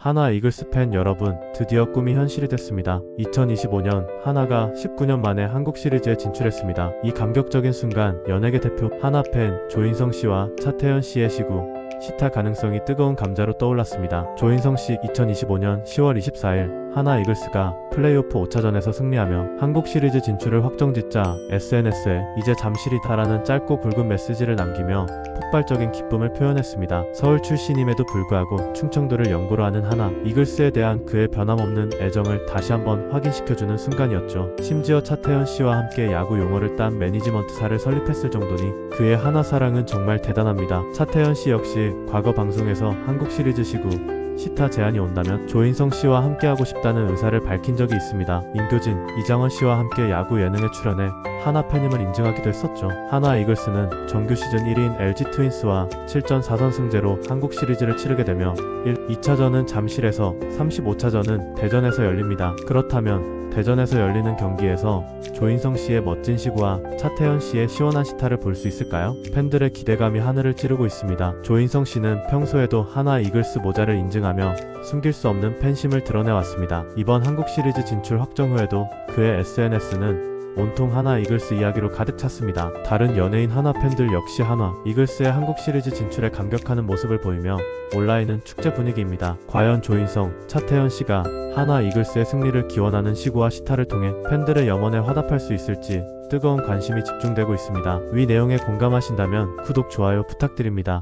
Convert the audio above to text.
하나 이글스 팬 여러분, 드디어 꿈이 현실이 됐습니다. 2025년 하나가 19년 만에 한국 시리즈에 진출했습니다. 이 감격적인 순간 연예계 대표 하나 팬 조인성 씨와 차태현 씨의 시구 시타 가능성이 뜨거운 감자로 떠올랐습니다. 조인성 씨 2025년 10월 24일 하나 이글스가 플레이오프 5차전에서 승리하며 한국 시리즈 진출을 확정짓자 SNS에 이제 잠실이다라는 짧고 굵은 메시지를 남기며 폭발적인 기쁨을 표현했습니다. 서울 출신임에도 불구하고 충청도를 연고로 하는 하나 이글스에 대한 그의 변함없는 애정을 다시 한번 확인시켜주는 순간이었죠. 심지어 차태현 씨와 함께 야구 용어를 딴 매니지먼트사를 설립했을 정도니 그의 하나 사랑은 정말 대단합니다. 차태현 씨 역시 과거 방송에서 한국 시리즈 시구 시타 제안이 온다면 조인성 씨와 함께하고 싶다는 의사를 밝힌 적이 있습니다. 임교진, 이장원 씨와 함께 야구 예능에 출연해 하나 팬임을 인증하기도 했었죠. 하나 이글스는 정규 시즌 1위인 LG 트윈스와 7전 4선 승제로 한국 시리즈를 치르게 되며 1, 2차전은 잠실에서 35차전은 대전에서 열립니다. 그렇다면 대전에서 열리는 경기에서 조인성 씨의 멋진 시구와 차태현 씨의 시원한 시타를 볼 수 있을까요? 팬들의 기대감이 하늘을 찌르고 있습니다. 조인성 씨는 평소에도 하나 이글스 모자를 인증하며 숨길 수 없는 팬심을 드러내왔습니다. 이번 한국 시리즈 진출 확정 후에도 그의 SNS는 온통 하나 이글스 이야기로 가득 찼습니다. 다른 연예인 하나 팬들 역시 하나 이글스의 한국 시리즈 진출에 감격하는 모습을 보이며 온라인은 축제 분위기입니다. 과연 조인성, 차태현 씨가 하나 이글스의 승리를 기원하는 시구와 시타를 통해 팬들의 염원에 화답할 수 있을지 뜨거운 관심이 집중되고 있습니다. 위 내용에 공감하신다면 구독, 좋아요 부탁드립니다.